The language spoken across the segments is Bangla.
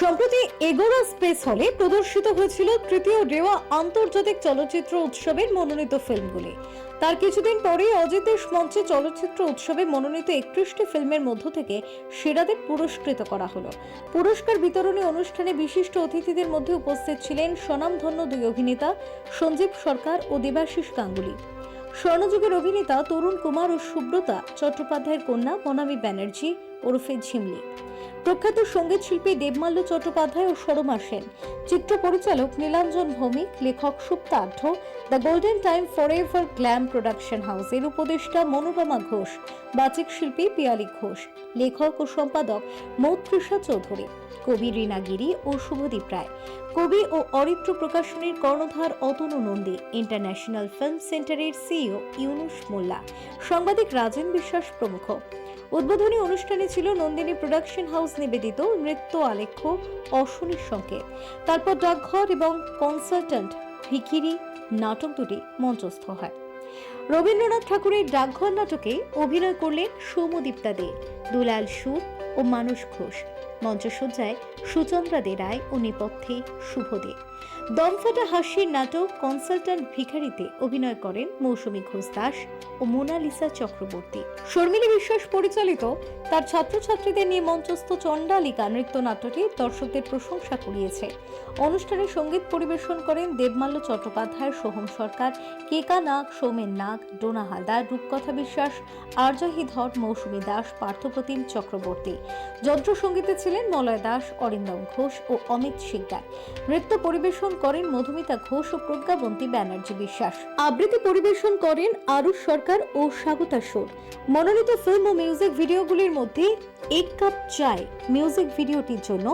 সম্প্রতি এগোরা স্পেস হলে প্রদর্শিত হয়েছিল তৃতীয় রেওয়া আন্তর্জাতিক চলচ্চিত্র উৎসবের মনোনীত ফিল্মগুলি। তার কিছুদিন পরেই অজিত দেশ মঞ্চে চলচ্চিত্র উৎসবে মনোনীত একত্রিশটি ফিল্মের মধ্য থেকে সেরাদের পুরস্কৃত করা হলো। পুরস্কার বিতরণী অনুষ্ঠানে বিশিষ্ট অতিথিদের মধ্যে উপস্থিত ছিলেন স্বনামধন্য দুই অভিনেতা সঞ্জীব সরকার ও দেবাশিস গাঙ্গুলি। স্বর্ণযুগের অভিনেতা তরুণ কুমার ও সুব্রতা চট্টোপাধ্যায়ের কন্যা মনামী ব্যানার্জি ওরফে ঝিমলি। প্রখ্যাত সংগীত শিল্পী দেবমাল্য চট্টোপাধ্যায় ও সরমা সেন। চিত্র পরিচালক নীলাঞ্জন ভৌমিক, লেখক Suptadhya the golden time for ever glam production হাউসের উপদেষ্টা মনোরমা ঘোষ, বাচিক শিল্পী পিয়ালি ঘোষ, লেখক ও সম্পাদক মৌত্রিষা চৌধুরী, কবি রীনা গিরি ও শুভদীপ রায়। কবি ও অরিত্র প্রকাশনীর কর্ণধার অতনু নন্দী, ইন্টারন্যাশনাল ফিল্ম সেন্টারের সিইও ইউনুস মোল্লা, সাংবাদিক রাজেন বিশ্বাস প্রমুখ। উদ্বোধনী অনুষ্ঠানে ছিল নন্দিনী প্রোডাকশন হাউস নিবেদিত নৃত্য আলেখ্য, অশনির সংকেত। তারপর ডাকঘর এবং কনসালট্যান্ট ভিখিরি, নাটক দুটি মঞ্চস্থ হয়। রবীন্দ্রনাথ ঠাকুরের ডাকঘর নাটকে অভিনয় করলেন সৌমদীপ্তা দে দুলাল সুর ও মানুষ ঘোষ। মঞ্চসজ্জায় সুচন্দ্রা দে রায় ও নেপথ্যে শুভ দে দমফাটা হাসির নাটক কনসালট্যান্ট ভিখারিতে অভিনয় করেন মৌসুমী ঘোষ দাস ও মোনালিসা চক্রবর্তী। শর্মিলী বিশ্বাস পরিচালিত, তার ছাত্রছাত্রীদের নিয়ে মঞ্চস্থ চণ্ডালিকা নৃত্য নাট্যটি দর্শকদের প্রশংসা কুড়িয়েছে। অনুষ্ঠানে সংগীত পরিবেশন করেন দেবমাল্য চট্টোপাধ্যায়, সোহম সরকার, কেকা নাগ, সৌমেন নাগ, ডোনা হালদার, রূপকথা বিশ্বাস আরজাহি ধর মৌসুমী দাস, পার্থপ্রতিম চক্রবর্তী। যন্ত্র সঙ্গীতে ছিলেন মলয় দাস, অরিন্দম ঘোষ ও অমিত শিকদার। নৃত্য পরিবেশন করেন মধুমিতা ঘোষ ও প্রজ্ঞাবন্তী ব্যানার্জি বিশ্বাস। আবৃত্তি পরিবেশন করেন আরুষ সরকার ও স্বাগতা সোর। মনোনীত ফিল্ম ও মিউজিক ভিডিওগুলির মধ্যে এক কাপ চায় মিউজিক ভিডিওটির জন্য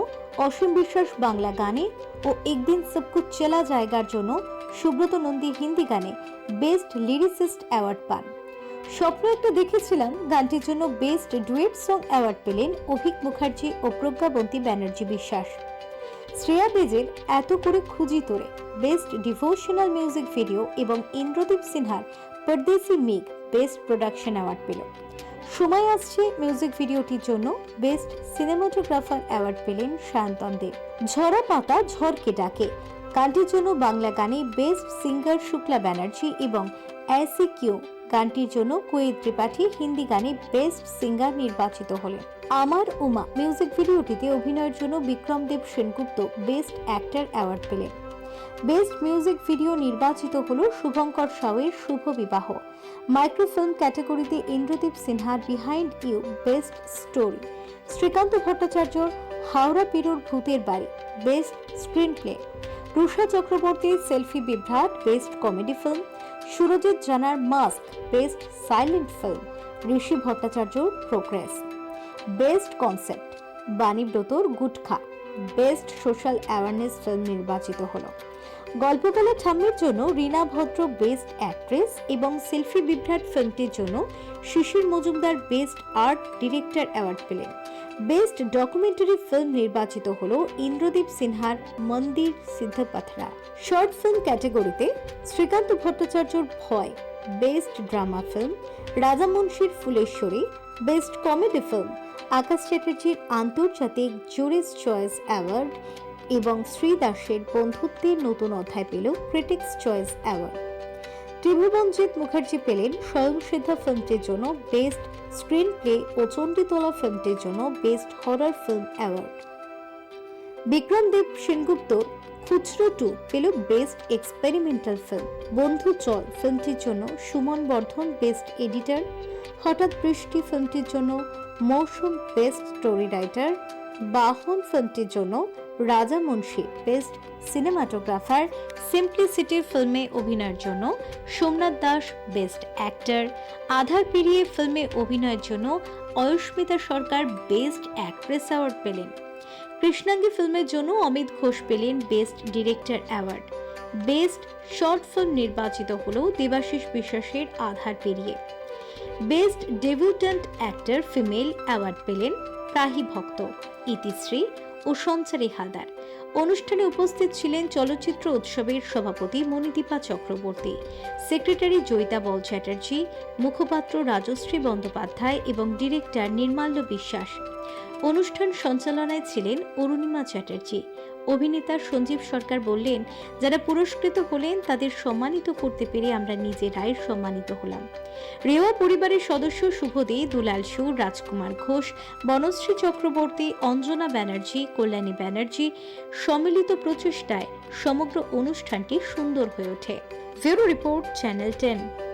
অসীম বিশ্বাস বাংলা গানে ও একদিন সবকুচ চেলা জায়গার জন্য সুব্রত নন্দী হিন্দি গানে বেস্ট লিরিসিস্ট অ্যাওয়ার্ড পান। স্বপ্ন একটা দেখেছিলাম, গানটির জন্য বেস্ট ডুয়েট সং অ্যাওয়ার্ড পেলেন অভিক মুখার্জি ও প্রজ্ঞাবন্তী ব্যানার্জি বিশ্বাস। শ্রেয়া বেজের এত করে খুঁজি তোরে। বেস্ট ডিভোশনাল মিউজিক ভিডিও এবং ইন্দ্রদীপ সিনহার পরদেশি মেঘ বেস্ট প্রোডাকশন অ্যাওয়ার্ড পেল। সময় আসছে মিউজিক ভিডিওটির জন্য বেস্ট সিনেমাটোগ্রাফার অ্যাওয়ার্ড পেলেন সায়ন্তন দেব ঝরা পাতা ঝড়কে ডাকে। গানটির জন্য বাংলা গানে বেস্ট সিঙ্গার শুক্লা ব্যানার্জি এবং অ্যাসি কিউ গানটির জন্য কোয়েদ ত্রিপাঠী হিন্দি গানে বেস্ট সিঙ্গার নির্বাচিত হলেন। আমার উমা মিউজিক ভিডিওটিতে অভিনয়ের জন্য Bikram Dev Sengupta best actor award পেলেন। বেস্ট মিউজিক ভিডিও নির্বাচিত হল শুভঙ্কর সাউয়ের শুভ বিবাহ। মাইক্রোফিল্ম ক্যাটাগরিতে ইন্দ্রদীপ সিনহার behind you best story. Srikanta ভট্টাচার্যর Howrah পিরুর ভূতের বাড়ি, বেস্ট স্ক্রিন প্লে রুষা চক্রবর্তীর সেলফি বিভ্রাট, বেস্ট কমেডি ফিল্ম। সুরজিৎ জানার mask, best silent film, Rishi Bhattacharya progress. Best concept বাণীব্রতর Gutkha, best social awareness film নির্বাচিত হলো। গল্প বলা ঠাম্মির জন্য রীনা ভদ্র বেস্ট অ্যাক্ট্রেস এবং সেলফি বিভ্রাট ফিল্মটির জন্য Shishir Majumdar best art director award পেলেন। বেস্ট ডকুমেন্টারি ফিল্ম নির্বাচিত হল ইন্দ্রদীপ সিনহার মন্দির সিদ্ধপাথরা। শর্ট ফিল্ম ক্যাটাগরিতে শ্রীকান্ত ভট্টাচার্যর ভয়, best drama film, Raja মুন্সির Phuleshwari, best comedy film, Akash চ্যাটার্জির আন্তর্জাতিক জুরিস চয়েস অ্যাওয়ার্ড এবং শ্রী দাসের বন্ধুত্বের নতুন অধ্যায় পেল critics choice award Tribhuvanjit Mukherjee পেলেন স্বয়ংসিদ্ধা ফিল্মটির জন্য বেস্ট স্ক্রিন প্লে ও চণ্ডীতলা ফিল্মটির জন্য best horror film award Bikram Dev সেনগুপ্তর খুচরো টু পেল বেস্ট এক্সপেরিমেন্টাল ফিল্ম বন্ধু চল ফিল্মটির জন্য সুমন বর্ধন বেস্ট এডিটর হঠাৎ বৃষ্টি ফিল্মটির জন্য মৌসুম বেস্ট স্টোরি রাইটার বাহন ফিল্মটির জন্য রাজা মুন্সি, বেস্ট সিনেমাটোগ্রাফার সিম্পলিসিটি ফিল্মে অভিনয়ের জন্য সোমনাথ দাস, বেস্ট অ্যাক্টর। আধার পেরিয়ে ফিল্মে অভিনয়ের জন্য Ayushmita Sarkar, best actress award পেলেন। কৃষ্ণাঙ্গী ফিল্মের জন্য অমিত ঘোষ পেলেন best director award. Best short film নির্বাচিত হল দেবাশিস বিশ্বাসের আধার পেরিয়ে। Best debutant actor female award পেলেন প্রাহি ভক্ত ইতিশ্রী ও সঞ্চারী হালদার। অনুষ্ঠানে উপস্থিত ছিলেন চলচ্চিত্র উৎসবের সভাপতি মণিদীপা চক্রবর্তী, সেক্রেটারি জয়িতা বল চ্যাটার্জি, মুখপাত্র রাজশ্রী বন্দ্যোপাধ্যায় এবং ডিরেক্টর নির্মাল্য বিশ্বাস। অনুষ্ঠান সঞ্চালনায় ছিলেন অরুণিমা চ্যাটার্জি। অভিনেতা সঞ্জীব সরকার বললেন, যারা পুরস্কৃত হলেন, তাদের সম্মানিত করতে পেরে আমরা নিজেরাই সম্মানিত হলাম। রেওয়া পরিবারের সদস্য শুভদে, দুলাল সুর, রাজকুমার ঘোষ, বনশ্রী চক্রবর্তী, অঞ্জনা ব্যানার্জি, কল্যাণী ব্যানার্জি সম্মিলিত প্রচেষ্টায় সমগ্র অনুষ্ঠানটি সুন্দর হয়ে ওঠে। ফেরো রিপোর্ট, চ্যানেল টেন।